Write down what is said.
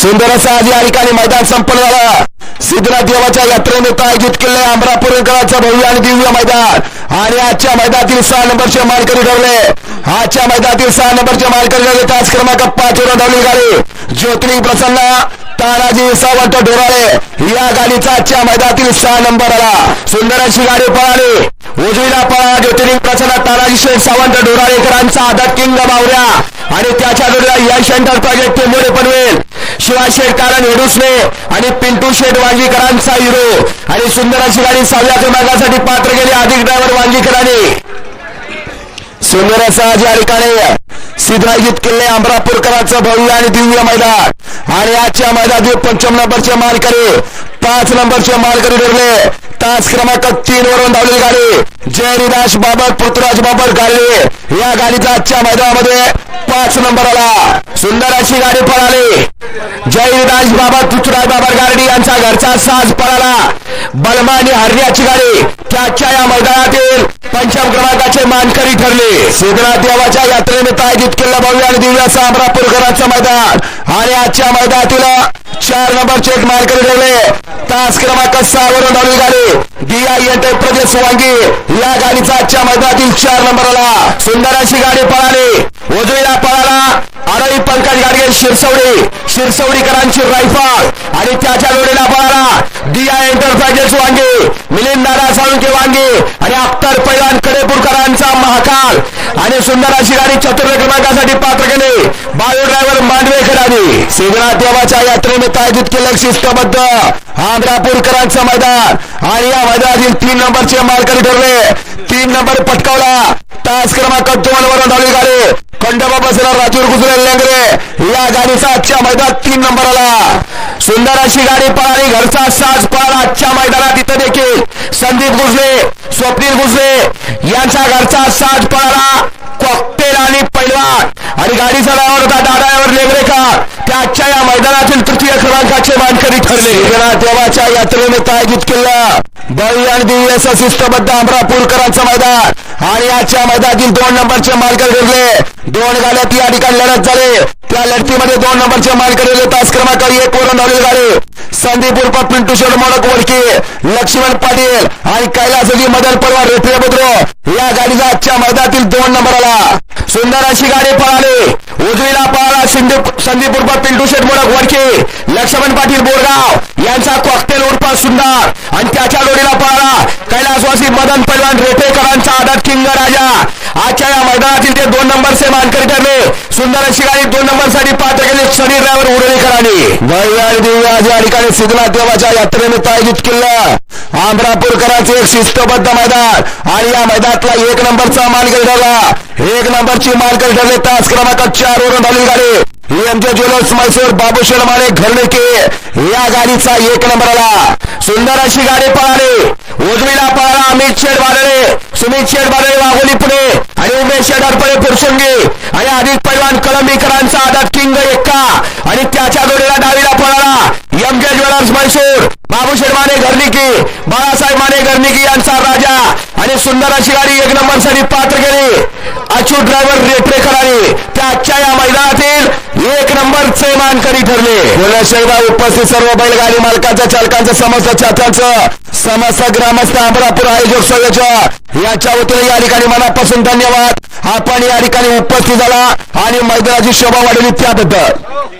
सुंदर असा आज या ठिकाणी मैदान संपन्न झाला. सिद्धनाथ देवाच्या यात्रेनिमित्त आयोजित केले अमरापूरकरांचं भव्य आणि दिव्य मैदान. आणि आजच्या मैदानातील सहा नंबरचे मालकरी ठरले. आजच्या मैदानातील सहा नंबरचे मालकरी ठरले. तास क्रमांक पाच वर धावली गाडी. ज्योतिर्लिंग प्रसन्न तानाजी सावंत ढोराळे. या गाडीचा आजच्या मैदानातील सहा नंबर आला. सुंदर अशी गाडी पळाली. उजवीला पळा ज्योतिर्लिंग प्रसन्न तानाजी शेख सावंत ढोराळेकरांचा आदत किंग बावऱ्या. आणि त्याच्या जोडीला यश एंटरप्राइजेस टेंबोडे पनवेल. शिवाय शेटकारण कारण आणि पिंटू शेठ वांगीकरांचा हिरो. आणि सुंदर अशी गाडी सहाव्या क्रमांकासाठी पात्र गेली अधिक ड्रायव्हर वांगीकरांनी. सुंदर असा आज या ठिकाणी किल्ले अमरापूरकरांचं भव्य आणि दिव्य मैदान. आणि आजच्या मैदानात पंचम नंबरचे मालकरी पाच नंबरचे मालकरी ठरले. तास क्रमांक तीन वरून धावलेली गाडी. जय बाबत बाबर पृथ्वीराज बाबर गाडी. या गाडीचा आजच्या मैदानामध्ये पाच नंबर आला. सुंदर अशी गाडी पळाली. जय बाबत बाबर पृथ्वीराज बाबर गाडी यांचा घरचा साज पळाला. बलमा आणि हरण्याची गाडी त्याच्या या मैदानातील पंचम क्रमांकाचे मानकरी ठरले. सिद्धनाथ देवाच्या यात्रेनिमित्त आयोजित केलेला भव्य आणि दिव्य असं मैदान. आणि आजच्या मैदानातील चार नंबरचे एक मानकरी ठरले. तास क्रमांक सहा वरून धावली गाडी. डी आय एंटरप्राइजेस वांगी. या गाडीचा आजच्या मैदानातील चार नंबर आला सुंदर अशी गाडी पळाली. उजवीला पळाला. आरोही पंकज गाडगे शिरसवडी. शिरसवडीकरांची रायफल. आणि त्याच्या जोडीला पळाला. डी आय एंटरप्राइजेस वांगी. मिलिंद दादा साळुंके वांगी. आणि अख्तर पैलवान कडेपूरकरांचा महाकाल. आणि सुंदर अशी गाडी चतुर्थ क्रमांकासाठी पात्र केली. बायो ड्रायव्हर मांडवे आणि सिद्धनाथ देवाच्या यात्रेनिमित्त आयोजित केलं शिस्तबद्ध. आंध्रापूरकरांचं मैदान. आणि या मैदानातील तीन नंबरचे मालकरी ठरले. तीन नंबर पटकावला. तास क्रमांक दोन वरून धावली गाडी. खंडोबा बसला राजूर गुजरे लेंगरे. या गाडीचा आजच्या मैदानात तीन नंबर आला. सुंदर अशी गाडी पळाली. घरचा साज पळाला. आजच्या मैदानात इथं देखील संदीप गुजरे स्वप्नील गुजरे यांचा घरचा साज पळाला कॉकटेल आणि पैलवान आणि गाडीचा ड्रायव्हर होता दादावर लेंगरेकर त्याच्या या मैदानातील तृतीय क्रमांकाचे मानकरी ठरले. देवाच्या यात्रेने आयोजित केलं बळी आणि दिव्य शिस्तबद्ध अमरापूरकरांचं मैदान. आणि आजच्या मैदानातील दोन नंबरचे मालकर ठरले. दोन गाड्यात या ठिकाणी लढत झाले. त्या लढतीमध्ये दोन नंबरचे मालकर ठरले. तास क्रमांक एक वरून धावलेली गाडी. संदीप उर्फ पिंटू शेड मोडक वडके लक्ष्मण पाटील आणि कैलासजी मदन परवा रेफरे बुद्रो या गाडीचा आजच्या मैदानातील दोन नंबर आला सुंदर अशी गाडी पळाली. उजवीला पळाला संदीप उर्फ पिंटू शेठ मोडक वडके लक्ष्मण पाटील बोरगाव. यांचा कॉकटेल उर्फ सुंदर. आणि त्याच्या जोडीला पळाला कैलासवासी मदन पैलवान रेटेकरांचा आदत किंग राजा. आजच्या या मैदानातील ते दोन नंबर से मानकरी ठरले. सुंदर अशी गाडी दोन नंबरसाठी पात्र केले शनी ड्रायव्हर उडणीकरांनी भव्य आणि दिव्य या ठिकाणी सिद्धनाथ देवाच्या यात्रेने आयोजित केलं. आंध्रापूरकरांचे एक शिस्तबद्ध मैदान. आणि या मैदानातला एक नंबरचा मानकरी ठरला एक नंबरची मानकरी ठरले तास क्रमांक चार वरून धावली गाडी. एमजे ज्वेलर्स मैसूर बाबू माने घरनेके या गाडीचा एक नंबर आला सुंदर अशी गाडी पळाली. उजवीला पळाला अमित शेठ बादळे. सुमित शेठ बादळे वाघोली पुणे आणि उमेश शेठ अडपळे आणि आदित पैलवान कलंबीकरांचा आदत किंग एक्का. आणि त्याच्या जोडीला डावीला पळाला. एमजे ज्वेलर्स मैसूर बाबू शर्माने माने घरनिकी बाळासाहेब माने घरनिकी यांचा राजा. आणि सुंदर अशी गाडी एक नंबरसाठी पात्र केली. अचूक ड्रायव्हर रेटरेकरांनी त्याच्या या मैदानातील एक नंबरचे मानकरी ठरले. बोलण्याशिवाय उपस्थित सर्व बैलगाडी मालकांच्या चालकांचं समस्त चाचांचं समस्त ग्रामस्थ अमरापूर आयोजक सभेच्या याच्या वतीने या ठिकाणी मनापासून धन्यवाद. आपण या ठिकाणी उपस्थित झाला आणि मैदानाची शोभा वाढवली त्याबद्दल.